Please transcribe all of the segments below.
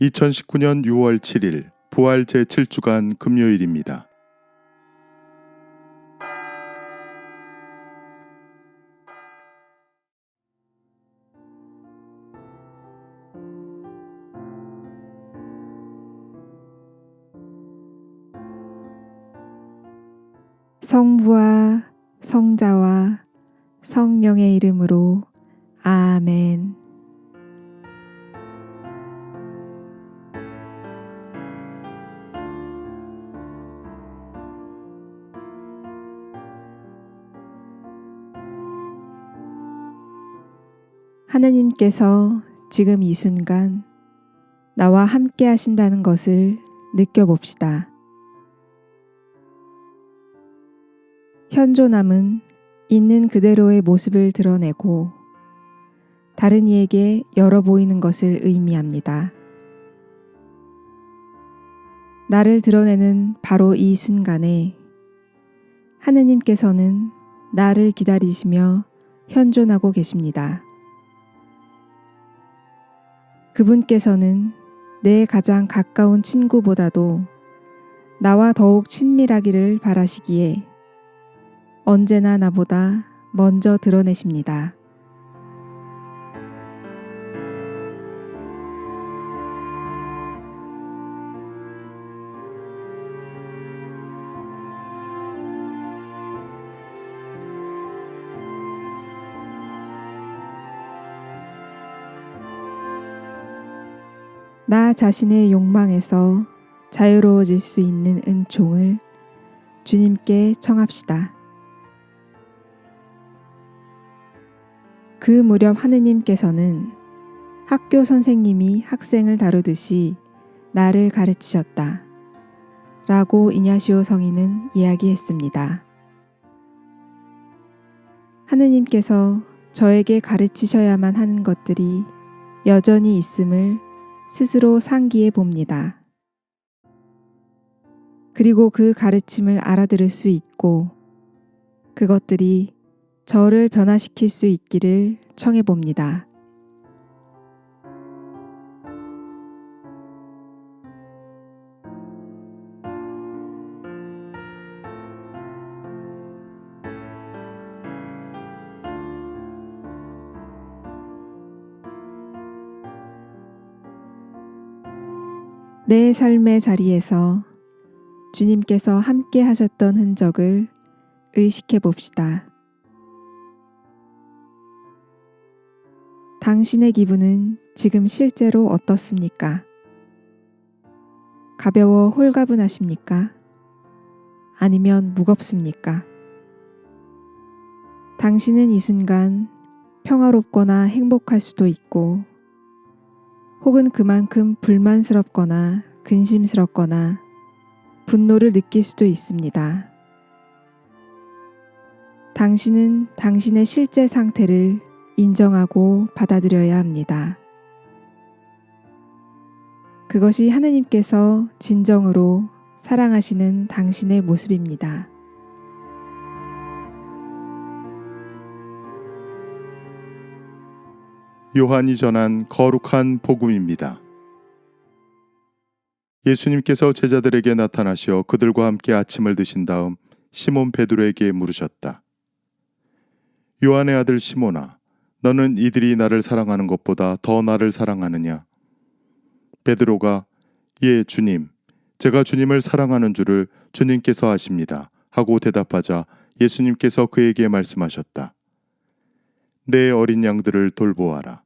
2019년 6월 7일 부활 제7주간 금요일입니다. 성부와 성자와 성령의 이름으로 아멘. 하느님께서 지금 이 순간 나와 함께 하신다는 것을 느껴봅시다. 현존함은 있는 그대로의 모습을 드러내고 다른 이에게 열어 보이는 것을 의미합니다. 나를 드러내는 바로 이 순간에 하느님께서는 나를 기다리시며 현존하고 계십니다. 그분께서는 내 가장 가까운 친구보다도 나와 더욱 친밀하기를 바라시기에 언제나 나보다 먼저 드러내십니다. 나 자신의 욕망에서 자유로워질 수 있는 은총을 주님께 청합시다. 그 무렵 하느님께서는 학교 선생님이 학생을 다루듯이 나를 가르치셨다. 라고 이냐시오 성인은 이야기했습니다. 하느님께서 저에게 가르치셔야만 하는 것들이 여전히 있음을 스스로 상기해 봅니다. 그리고 그 가르침을 알아들을 수 있고 그것들이 저를 변화시킬 수 있기를 청해 봅니다. 내 삶의 자리에서 주님께서 함께 하셨던 흔적을 의식해 봅시다. 당신의 기분은 지금 실제로 어떻습니까? 가벼워 홀가분하십니까? 아니면 무겁습니까? 당신은 이 순간 평화롭거나 행복할 수도 있고, 혹은 그만큼 불만스럽거나 근심스럽거나 분노를 느낄 수도 있습니다. 당신은 당신의 실제 상태를 인정하고 받아들여야 합니다. 그것이 하느님께서 진정으로 사랑하시는 당신의 모습입니다. 요한이 전한 거룩한 복음입니다. 예수님께서 제자들에게 나타나시어 그들과 함께 아침을 드신 다음 시몬 베드로에게 물으셨다. 요한의 아들 시몬아, 너는 이들이 나를 사랑하는 것보다 더 나를 사랑하느냐? 베드로가 예, 주님, 제가 주님을 사랑하는 줄을 주님께서 아십니다. 하고 대답하자 예수님께서 그에게 말씀하셨다. 내 어린 양들을 돌보아라.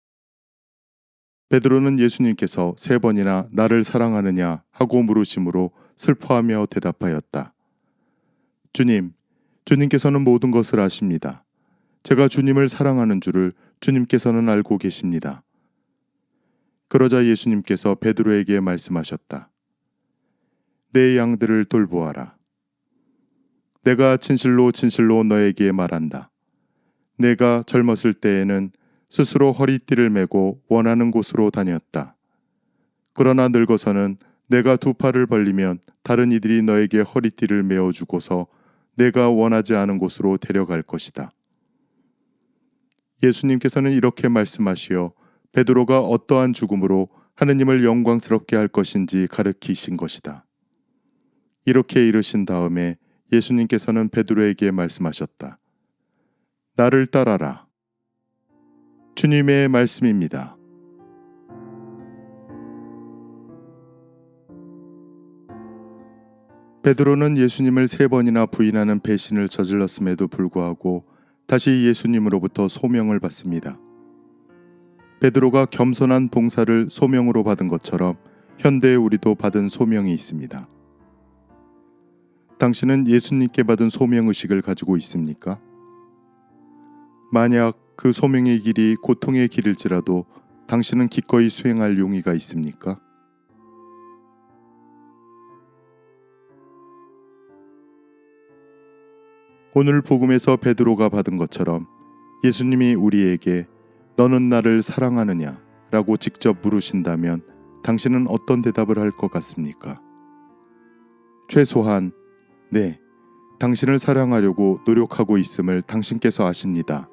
베드로는 예수님께서 세 번이나 나를 사랑하느냐 하고 물으심으로 슬퍼하며 대답하였다. 주님, 주님께서는 모든 것을 아십니다. 제가 주님을 사랑하는 줄을 주님께서는 알고 계십니다. 그러자 예수님께서 베드로에게 말씀하셨다. 내 양들을 돌보아라. 내가 진실로 진실로 너에게 말한다. 내가 젊었을 때에는 스스로 허리띠를 메고 원하는 곳으로 다녔다. 그러나 늙어서는 내가 두 팔을 벌리면 다른 이들이 너에게 허리띠를 메어 주고서 내가 원하지 않은 곳으로 데려갈 것이다. 예수님께서는 이렇게 말씀하시어 베드로가 어떠한 죽음으로 하느님을 영광스럽게 할 것인지 가르치신 것이다. 이렇게 이르신 다음에 예수님께서는 베드로에게 말씀하셨다. 나를 따라라. 주님의 말씀입니다. 베드로는 예수님을 세 번이나 부인하는 배신을 저질렀음에도 불구하고 다시 예수님으로부터 소명을 받습니다. 베드로가 겸손한 봉사를 소명으로 받은 것처럼 현대의 우리도 받은 소명이 있습니다. 당신은 예수님께 받은 소명 의식을 가지고 있습니까? 만약 그 소명의 길이 고통의 길일지라도 당신은 기꺼이 수행할 용의가 있습니까? 오늘 복음에서 베드로가 받은 것처럼 예수님이 우리에게 너는 나를 사랑하느냐 라고 직접 물으신다면 당신은 어떤 대답을 할 것 같습니까? 최소한 네, 당신을 사랑하려고 노력하고 있음을 당신께서 아십니다.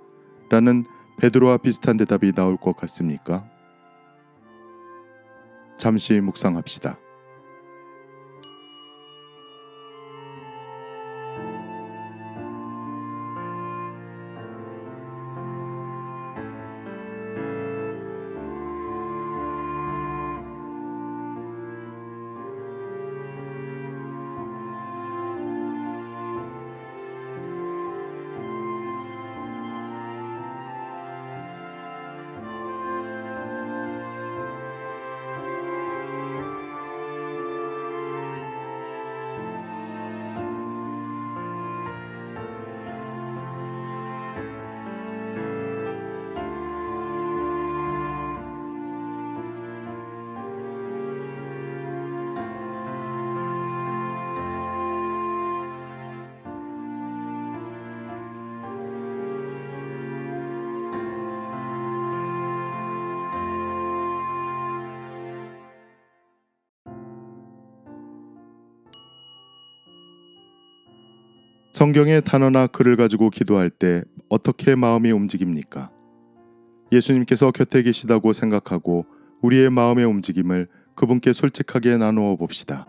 라는 베드로와 비슷한 대답이 나올 것 같습니까? 잠시 묵상합시다. 성경의 단어나 글을 가지고 기도할 때 어떻게 마음이 움직입니까? 예수님께서 곁에 계시다고 생각하고 우리의 마음의 움직임을 그분께 솔직하게 나누어 봅시다.